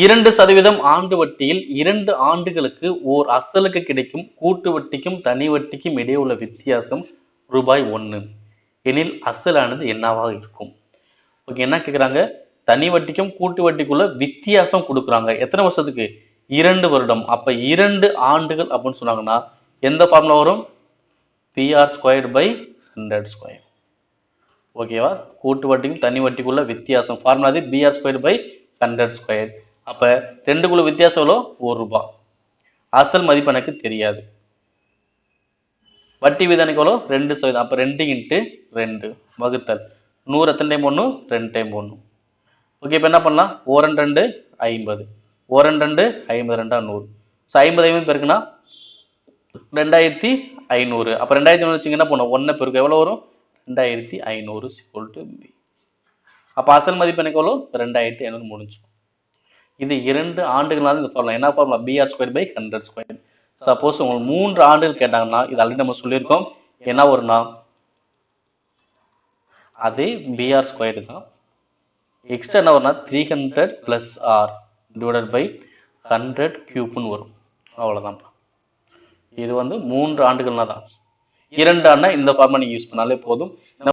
இரண்டு சதவீதம் ஆண்டு வட்டியில் இரண்டு ஆண்டுகளுக்கு ஓர் அசலுக்கு கிடைக்கும் கூட்டு வட்டிக்கும் தனி வட்டிக்கும் இடையே உள்ள வித்தியாசம் ரூபாய் ஒன்று எனில் அசலானது என்னவாக இருக்கும்? ஓகே என்ன கேட்குறாங்க தனி வட்டிக்கும் கூட்டு வட்டிக்குள்ள வித்தியாசம் கொடுக்குறாங்க. எத்தனை வருஷத்துக்கு? இரண்டு வருடம். அப்போ இரண்டு ஆண்டுகள் அப்படின்னு சொன்னாங்கன்னா எந்த ஃபார்முலா வரும்? PR squared by hundred square ஓகேவா? கூட்டு வட்டிக்கும் தனி வட்டிக்குள்ள வித்தியாசம். Formula PR square by hundred square அப்போ ரெண்டுக்குள்ள வித்தியாசம் எவ்வளோ? ஒரு ரூபாய் அசல் மதிப்பு எனக்கு தெரியாது. வட்டி வீதம் எனக்கு எவ்வளோ? ரெண்டு சதவீதம். அப்போ ரெண்டு இன்ட்டு ரெண்டு. வகுத்தல். நூறு எத்தனை டைம் ஒன்று ரெண்டு டைம் ஒன்று ஓகே இப்போ என்ன பண்ணலாம்? ஓரன் ரெண்டு ஐம்பது. ஓரன் ரெண்டு ஐம்பது ரெண்டா நூறு. ஸோ ஐம்பது ஐம்பது பேருக்குன்னா ரெண்டாயிரத்தி ஐநூறு. அப்போ ரெண்டாயிரத்தி ஐநூறு வச்சுங்க என்ன பண்ணும்? ஒன்றை பெருக்கு எவ்வளோ வரும்? ரெண்டாயிரத்தி ஐநூறு சிக்வல் டு பி அப்போ அசல் மதிப்பு எனக்கு எவ்வளோ? ரெண்டாயிரத்தி ஐநூறு முடிஞ்சு இது இரண்டு ஆண்டுகளாக இந்த ஃபார்முலா என்ன formula PR square by hundred square suppose உங்களுக்கு மூன்று ஆண்டுகள் கேட்டாங்கன்னா இது ஆல்ரெடி நம்ம சொல்லியிருக்கோம். என்ன வரும்னா அதே பிஆர் ஸ்கொயர் தான். எக்ஸ்ட்ரா என்ன வரும்னா three hundred plus R divided by hundred கியூப்னு வரும். அவ்வளோதான்ப்பா இது வந்து மூன்று ஆண்டுகள்னா தான் இரண்டு ஆண்டுனா இந்த ஃபார்மை நீங்கள் யூஸ் பண்ணாலே போதும்.